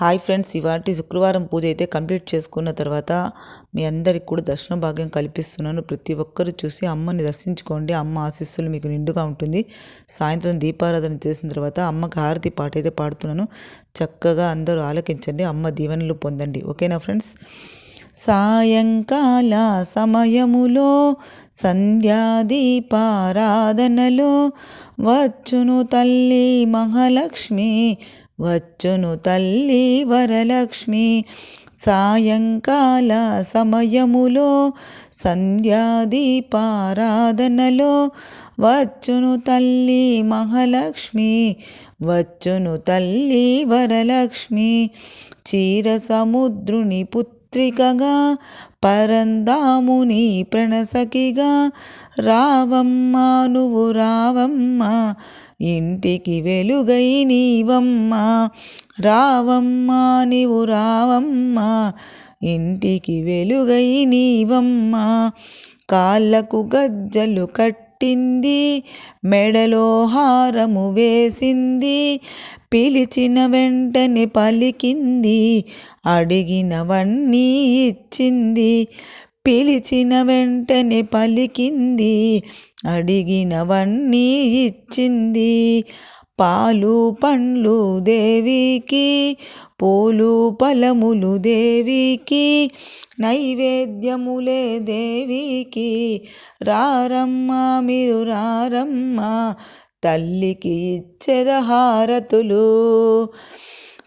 Hi friends ఇవాటి శుక్రవారం పూజ అయితే కంప్లీట్ చేసుకున్న తర్వాత మీ అందరికి కూడా దర్శన భాగ్యం కల్పిస్తున్నాను. ప్రతి ఒక్కరు చూసి అమ్మని దర్శించుకోండి. అమ్మ ఆశీస్సులు మీకు నిండుగా ఉంటుంది. సాయంత్రం దీపారాధన చేసిన తర్వాత అమ్మకి హారతి పాట అయితే పాడుతున్నాను. చక్కగా అందరూ ఆలకించండి. అమ్మ దీవెనలు పొందండి. ఓకేనా ఫ్రెండ్స్? సాయంకాల సమయములో సంధ్యాదీపారాధనలో వచ్చును తల్లి మహాలక్ష్మి. వచ్చును తల్లి వరలక్ష్మి. సాయంకాల సమయములో సంధ్యాదీపారాధనలో వచ్చును తల్లి మహాలక్ష్మి. వచ్చును తల్లి వరలక్ష్మి. చీర సముద్రుని పుత్రికగా పరందాముని ప్రణసకిగా రావమ్మ నువ్వు రావమ్మ. ఇంటికి వెలుగై నీవమ్మ రావమ్మా నీవు రావమ్మ. ఇంటికి వెలుగై నీవమ్మ కాళ్ళకు గజ్జలు కట్టింది మెడలో హారము వేసింది పిలిచిన వెంటనే పలికింది అడిగినవన్నీ ఇచ్చింది. పిలిచిన వెంటనే పలికింది. అడిగినవన్నీ ఇచ్చింది. పాలు పండ్లు దేవికి పూలు ఫలములు దేవికి నైవేద్యములే దేవికి. రారమ్మ మీరు రారమ్మ తల్లికి ఇచ్చెదహారతులు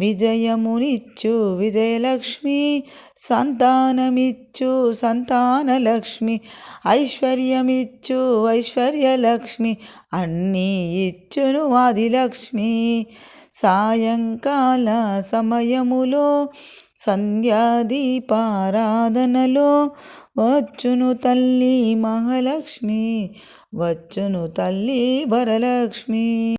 విజయమునిచ్చు విజయలక్ష్మి సంతానమిచ్చు సంతానలక్ష్మి ఐశ్వర్యమిచ్చు ఐశ్వర్యలక్ష్మి అన్నీ ఇచ్చును ఆదిలక్ష్మి. సాయంకాల సమయములో సంధ్యాదీపారాధనలో వచ్చును తల్లి మహాలక్ష్మి వచ్చును తల్లి వరలక్ష్మి.